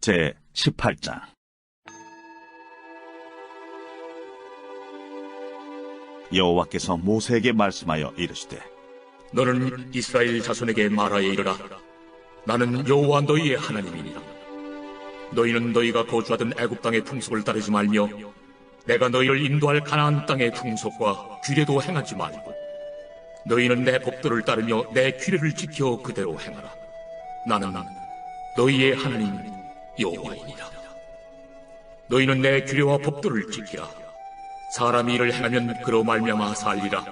제 18장 여호와께서 모세에게 말씀하여 이르시되 너는 이스라엘 자손에게 말하여 이르라. 나는 여호와 너희의 하나님이니라. 너희는 너희가 거주하던 애굽 땅의 풍속을 따르지 말며 내가 너희를 인도할 가나안 땅의 풍속과 규례도 행하지 말고 너희는 내 법도를 따르며 내 규례를 지켜 그대로 행하라. 나는 너희의 하나님 여호와이니라. 너희는 내 규례와 법도를 지키라. 사람이 이를 행하면 그로 말미암아 살리라.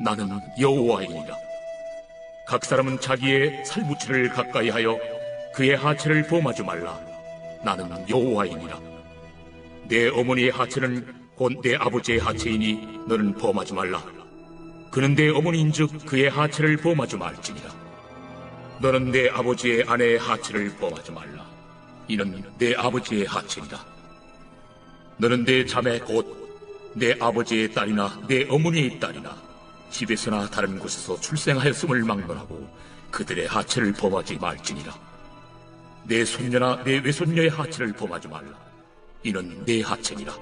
나는 여호와이니라. 각 사람은 자기의 살부치를 가까이 하여 그의 하체를 범하지 말라. 나는 여호와이니라. 내 어머니의 하체는 곧 내 아버지의 하체이니 너는 범하지 말라. 그는 내 어머니인즉 그의 하체를 범하지 말지니라. 너는 내 아버지의 아내의 하체를 범하지 말라. 이는 내 아버지의 하체이다. 너는 내 자매 곧 내 아버지의 딸이나 내 어머니의 딸이나 집에서나 다른 곳에서 출생하였음을 막론하고 그들의 하체를 범하지 말지니라. 내 손녀나 내 외손녀의 하체를 범하지 말라. 이는 내 하체니라.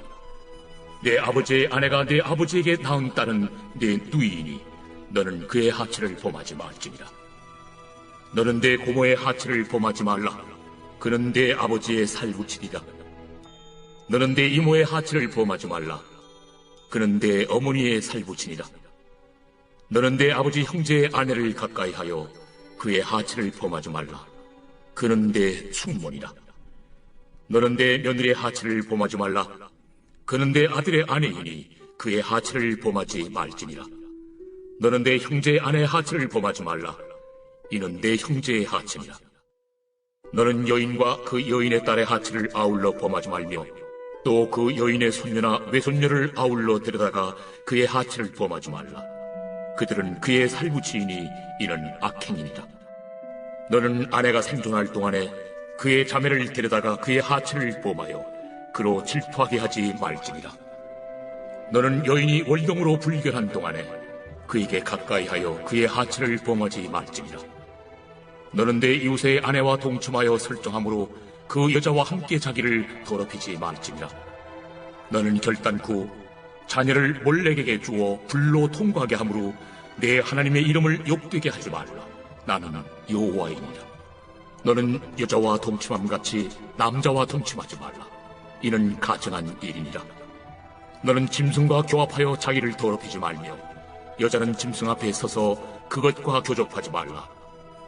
내 아버지의 아내가 내 아버지에게 낳은 딸은 내 누이이니 너는 그의 하체를 범하지 말지니라. 너는 내 고모의 하체를 범하지 말라. 그는 내 아버지의 살부치리라. 너는 내 이모의 하체를 범하지 말라. 그는 내 어머니의 살부치니라. 너는 내 아버지 형제의 아내를 가까이 하여 그의 하체를 범하지 말라. 그는 내 숙모니라. 너는 내 며느리의 하체를 범하지 말라. 그는 내 아들의 아내이니 그의 하체를 범하지 말지니라. 너는 내 형제의 아내의 하체를 범하지 말라. 이는 내 형제의 하체니라. 너는 여인과 그 여인의 딸의 하체를 아울러 범하지 말며 또 그 여인의 손녀나 외손녀를 아울러 데려다가 그의 하체를 범하지 말라. 그들은 그의 살부치이니 이는 악행이니라. 너는 아내가 생존할 동안에 그의 자매를 데려다가 그의 하체를 범하여 그로 질투하게 하지 말지니라. 너는 여인이 월경으로 불결한 동안에 그에게 가까이 하여 그의 하체를 범하지 말지니라. 너는 내 이웃의 아내와 동침하여 설정함으로 그 여자와 함께 자기를 더럽히지 말지니라. 너는 결단코 자녀를 몰렉에게 주어 불로 통과하게 하므로 내 하나님의 이름을 욕되게 하지 말라. 나는 여호와이니라. 너는 여자와 동침함 같이 남자와 동침하지 말라. 이는 가증한 일이니라. 너는 짐승과 교합하여 자기를 더럽히지 말며 여자는 짐승 앞에 서서 그것과 교접하지 말라.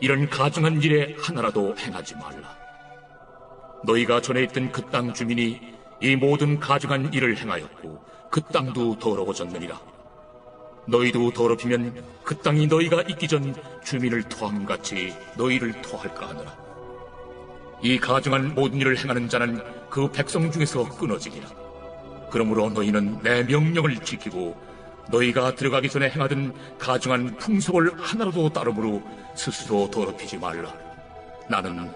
이런 가증한 일에 하나라도 행하지 말라. 너희가 전에 있던 그 땅 주민이 이 모든 가증한 일을 행하였고 그 땅도 더러워졌느니라. 너희도 더럽히면 그 땅이 너희가 있기 전 주민을 토함 같이 너희를 토할까 하노라. 이 가증한 모든 일을 행하는 자는 그 백성 중에서 끊어지리라. 그러므로 너희는 내 명령을 지키고 너희가 들어가기 전에 행하던 가증한 풍속을 하나라도 따름으로 스스로 더럽히지 말라. 나는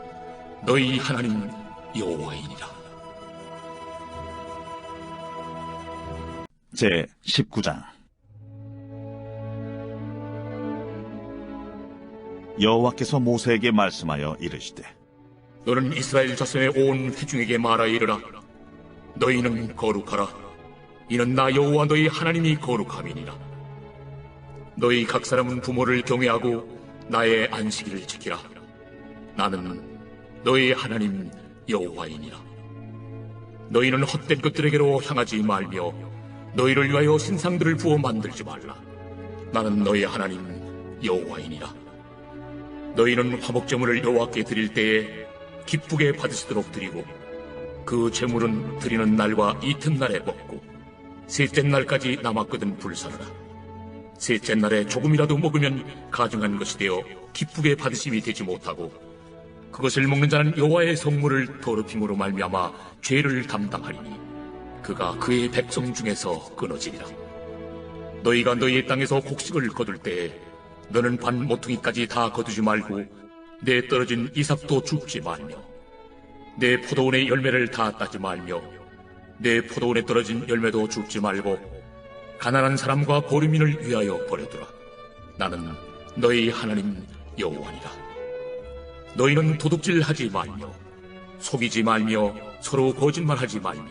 너희 하나님 여호와이니라. 제 19장 여호와께서 모세에게 말씀하여 이르시되 너는 이스라엘 자손의 온 회중에게 말하여 이르라. 너희는 거룩하라. 이는 나 여호와 너희 하나님이 거룩함이니라. 너희 각 사람은 부모를 경외하고 나의 안식일을 지키라. 나는 너희 하나님 여호와이니라. 너희는 헛된 것들에게로 향하지 말며 너희를 위하여 신상들을 부어 만들지 말라. 나는 너희 하나님 여호와이니라. 너희는 화목제물을 여호와께 드릴 때에 기쁘게 받으시도록 드리고 그 제물은 드리는 날과 이튿날에 먹고 셋째 날까지 남았거든 불사르라. 셋째 날에 조금이라도 먹으면 가증한 것이 되어 기쁘게 받으심이 되지 못하고 그 그것을 먹는 자는 여호와의 성물을 더럽힘으로 말미암아 죄를 담당하리니 그가 그의 백성 중에서 끊어지리라. 너희가 너희의 땅에서 곡식을 거둘 때에 너는 반 모퉁이까지 다 거두지 말고 내 떨어진 이삭도 줍지 말며 내 포도원의 열매를 다 따지 말며 내 포도원에 떨어진 열매도 줍지 말고 가난한 사람과 고리민을 위하여 버려두라. 나는 너희 하나님 여호와니라. 너희는 도둑질하지 말며 속이지 말며 서로 거짓말하지 말며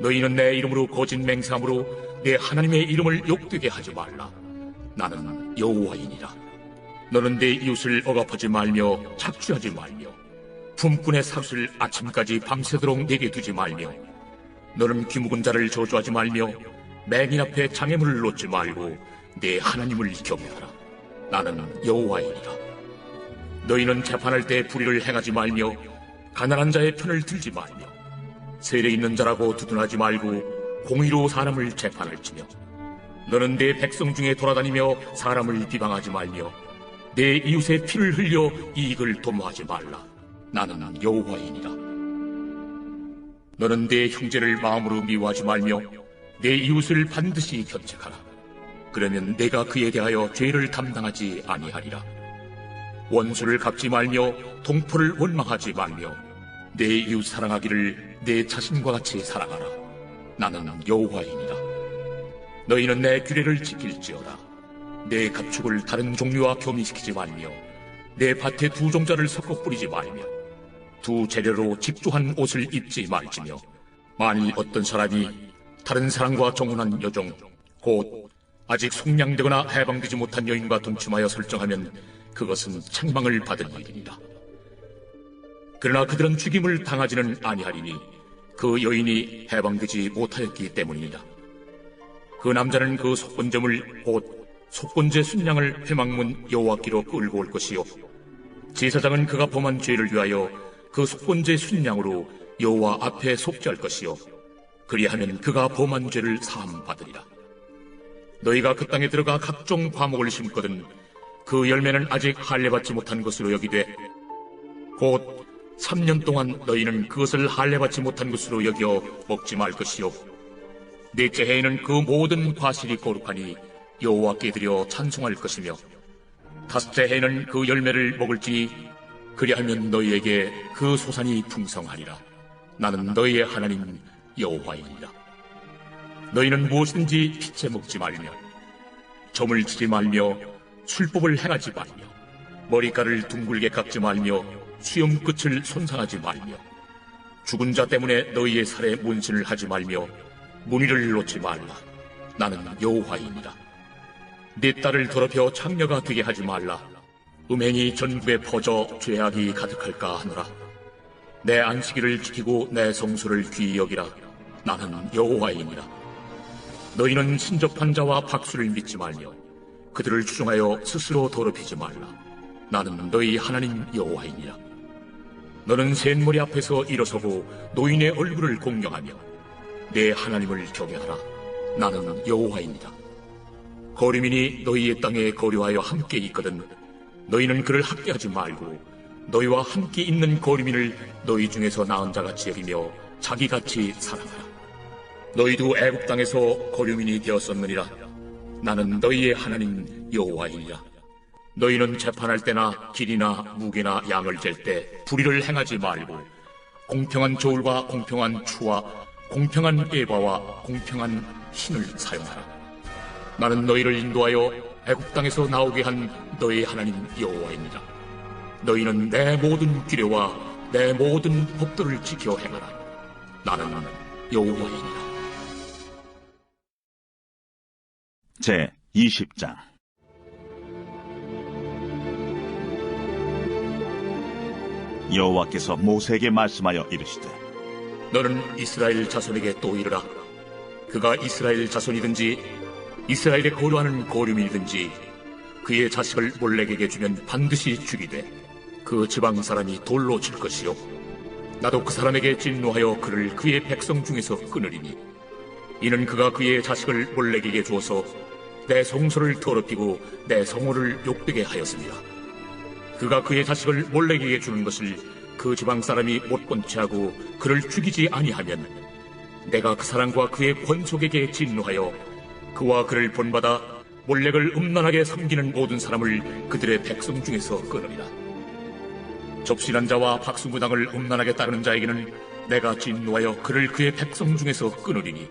너희는 내 이름으로 거짓 맹세함으로 내 하나님의 이름을 욕되게 하지 말라. 나는 여호와이니라. 너는 내 이웃을 억압하지 말며 착취하지 말며 품꾼의 삭을 아침까지 밤새도록 내게 두지 말며 너는 귀 묵은 자를 저주하지 말며 맹인 앞에 장애물을 놓지 말고 내 하나님을 경외하라. 나는 여호와이니라. 너희는 재판할 때 불의를 행하지 말며 가난한 자의 편을 들지 말며 세례 있는 자라고 두둔하지 말고 공의로 사람을 재판할지며 너는 내 백성 중에 돌아다니며 사람을 비방하지 말며 내 이웃의 피를 흘려 이익을 도모하지 말라. 나는 여호와이니라. 너는 내 형제를 마음으로 미워하지 말며 내 이웃을 반드시 견책하라. 그러면 내가 그에 대하여 죄를 담당하지 아니하리라. 원수를 갚지 말며 동포를 원망하지 말며 내 이웃 사랑하기를 내 자신과 같이 사랑하라. 나는 여호와이니라. 너희는 내 규례를 지킬지어다. 내 가축을 다른 종류와 교미시키지 말며 내 밭에 두 종자를 섞어 뿌리지 말며 두 재료로 직조한 옷을 입지 말지며 만일 어떤 사람이 다른 사람과 정혼한 여종 곧 아직 속량되거나 해방되지 못한 여인과 동침하여 설정하면 그것은 책망을 받은 일이니라. 그러나 그들은 죽임을 당하지는 아니하리니 그 여인이 해방되지 못하였기 때문이니라. 그 남자는 그 속건점을 곧 속건제 순양을 회망문 여호와께로 끌고 올 것이요 제사장은 그가 범한 죄를 위하여 그 속건제 순양으로 여호와 앞에 속죄할 것이요 그리하면 그가 범한 죄를 사함 받으리라. 너희가 그 땅에 들어가 각종 과목을 심거든 그 열매는 아직 할례받지 못한 것으로 여기되 곧 3년 동안 너희는 그것을 할례받지 못한 것으로 여겨 먹지 말 것이요 넷째 해에는 그 모든 과실이 거룩하니 여호와께 드려 찬송할 것이며 다섯째 해에는 그 열매를 먹을지 그리하면 너희에게 그 소산이 풍성하리라. 나는 너희의 하나님 여호와이니라. 너희는 무엇이든지 피채 먹지 말며 점을 치지 말며 술법을 행하지 말며 머리카락을 둥글게 깎지 말며 수염 끝을 손상하지 말며 죽은 자 때문에 너희의 살에 문신을 하지 말며 문의를 놓지 말라. 나는 여호와이니라. 네 딸을 더럽혀 창녀가 되게 하지 말라 음행이 전국에 퍼져 죄악이 가득할까 하노라 내 안식일을 지키고 내 성수를 귀히 여기라 나는 여호와이니라 너희는 신접한 자와 박수를 믿지 말며 그들을 추종하여 스스로 더럽히지 말라. 나는 너희 하나님 여호와이니라. 너는 셋머리 앞에서 일어서고 노인의 얼굴을 공경하며 내 하나님을 경외하라. 나는 여호와이니라. 거리민이 너희의 땅에 거류하여 함께 있거든 너희는 그를 학대하지 말고 너희와 함께 있는 거리민을 너희 중에서 나은 자 같이 여기며 자기 같이 사랑하라. 너희도 애굽 땅에서 거류민이 되었었느니라. 나는 너희의 하나님 여호와이니라. 너희는 재판할 때나 길이나 무게나 양을 잴 때 불의를 행하지 말고 공평한 저울과 공평한 추와 공평한 예바와 공평한 신을 사용하라. 나는 너희를 인도하여 애굽 땅에서 나오게 한 너희 하나님 여호와이니라. 너희는 내 모든 규례와 내 모든 법도를 지켜 행하라. 나는 여호와이니라. 제 20장 여호와께서 모세에게 말씀하여 이르시되 너는 이스라엘 자손에게 또 이르라. 그가 이스라엘 자손이든지 이스라엘에 거류하는 거류민이든지 그의 자식을 몰렉에게 주면 반드시 죽이되 그 지방 사람이 돌로 칠 것이요. 나도 그 사람에게 진노하여 그를 그의 백성 중에서 끊으리니 이는 그가 그의 자식을 몰렉에게 주어서 내 성소를 더럽히고 내 성호를 욕되게 하였습니다. 그가 그의 자식을 몰래에게 주는 것을 그 지방 사람이 못본 채하고 그를 죽이지 아니하면 내가 그 사람과 그의 권속에게 진노하여 그와 그를 본받아 몰렉을 음란하게 섬기는 모든 사람을 그들의 백성 중에서 끊으리라. 접신한 자와 박수무당을 음란하게 따르는 자에게는 내가 진노하여 그를 그의 백성 중에서 끊으리니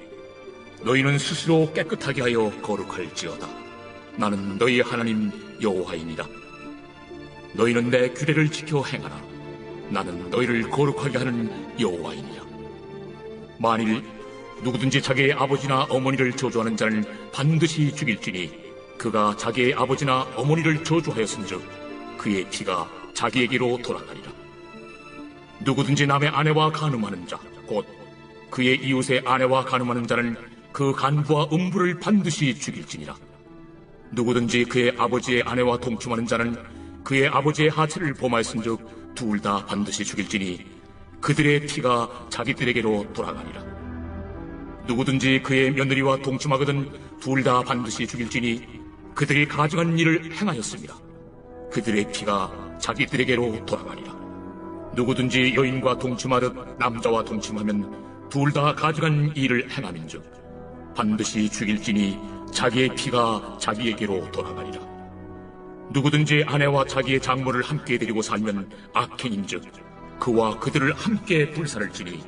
너희는 스스로 깨끗하게 하여 거룩할지어다. 나는 너희 하나님 여호와이니라. 너희는 내 규례를 지켜 행하라. 나는 너희를 거룩하게 하는 여호와이니라. 만일 누구든지 자기의 아버지나 어머니를 저주하는 자는 반드시 죽일지니 그가 자기의 아버지나 어머니를 저주하였은즉 그의 피가 자기에게로 돌아가리라. 누구든지 남의 아내와 간음하는 자, 곧 그의 이웃의 아내와 간음하는 자는 그 간부와 음부를 반드시 죽일지니라. 누구든지 그의 아버지의 아내와 동침하는 자는 그의 아버지의 하체를 범하였은즉 둘 다 반드시 죽일지니 그들의 피가 자기들에게로 돌아가니라. 누구든지 그의 며느리와 동침하거든 둘 다 반드시 죽일지니 그들이 가증한 일을 행하였습니다. 그들의 피가 자기들에게로 돌아가니라. 누구든지 여인과 동침하듯 남자와 동침하면 둘 다 가증한 일을 행함인즉 반드시 죽일지니 자기의 피가 자기에게로 돌아가니라. 누구든지 아내와 자기의 장모를 함께 데리고 살면 악행인즉 그와 그들을 함께 불살을 지니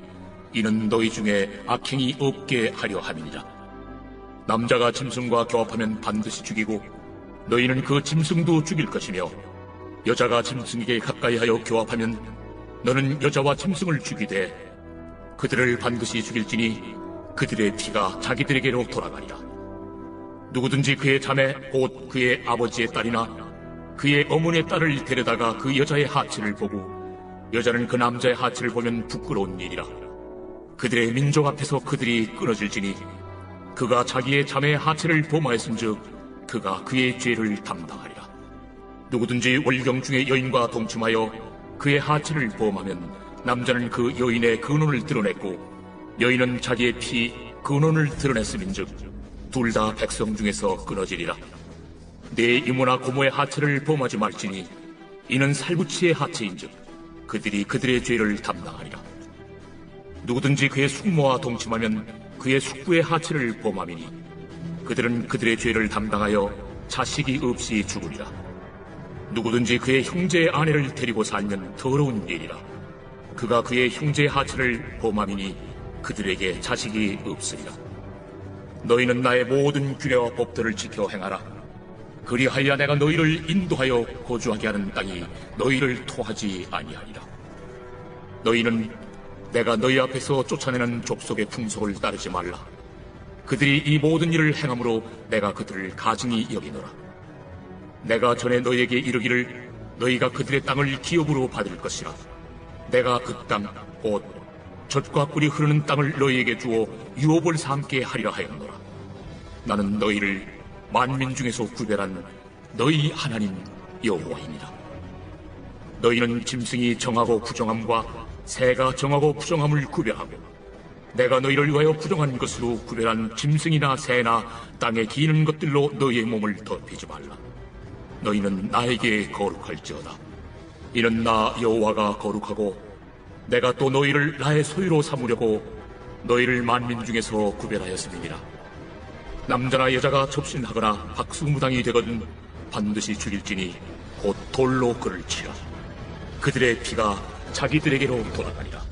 이는 너희 중에 악행이 없게 하려 함이니라. 남자가 짐승과 교합하면 반드시 죽이고 너희는 그 짐승도 죽일 것이며 여자가 짐승에게 가까이하여 교합하면 너는 여자와 짐승을 죽이되 그들을 반드시 죽일지니 그들의 피가 자기들에게로 돌아가리라. 누구든지 그의 자매 곧 그의 아버지의 딸이나 그의 어머니의 딸을 데려다가 그 여자의 하체를 보고 여자는 그 남자의 하체를 보면 부끄러운 일이라. 그들의 민족 앞에서 그들이 끊어질지니 그가 자기의 자매의 하체를 범하였은즉 그가 그의 죄를 담당하리라. 누구든지 월경 중에 여인과 동침하여 그의 하체를 범하면 남자는 그 여인의 근원을 드러냈고 여인은 자기의 피 근원을 드러냈음인즉 둘 다 백성 중에서 끊어지리라. 내 이모나 고모의 하체를 범하지 말지니 이는 살부치의 하체인즉 그들이 그들의 죄를 담당하리라. 누구든지 그의 숙모와 동침하면 그의 숙부의 하체를 범함이니 그들은 그들의 죄를 담당하여 자식이 없이 죽으리라. 누구든지 그의 형제의 아내를 데리고 살면 더러운 일이라. 그가 그의 형제의 하체를 범함이니 그들에게 자식이 없으리라. 너희는 나의 모든 규례와 법들을 지켜 행하라. 그리하여 내가 너희를 인도하여 거주하게 하는 땅이 너희를 토하지 아니하리라. 너희는 내가 너희 앞에서 쫓아내는 족속의 풍속을 따르지 말라. 그들이 이 모든 일을 행함으로 내가 그들을 가증히 여기노라. 내가 전에 너희에게 이르기를 너희가 그들의 땅을 기업으로 받을 것이라. 내가 그 땅, 곧 젖과 꿀이 흐르는 땅을 너희에게 주어 유업을 삼게 하리라 하였노라. 나는 너희를 만민 중에서 구별한 너희 하나님 여호와이니라. 너희는 짐승이 정하고 부정함과 새가 정하고 부정함을 구별하고 내가 너희를 위하여 부정한 것으로 구별한 짐승이나 새나 땅에 기는 것들로 너희의 몸을 덮이지 말라. 너희는 나에게 거룩할지어다. 이는 나 여호와가 거룩하고 내가 또 너희를 나의 소유로 삼으려고 너희를 만민 중에서 구별하였음이니라. 남자나 여자가 접신하거나 박수무당이 되거든 반드시 죽일지니 곧 돌로 그를 치라. 그들의 피가 자기들에게로 돌아가리라.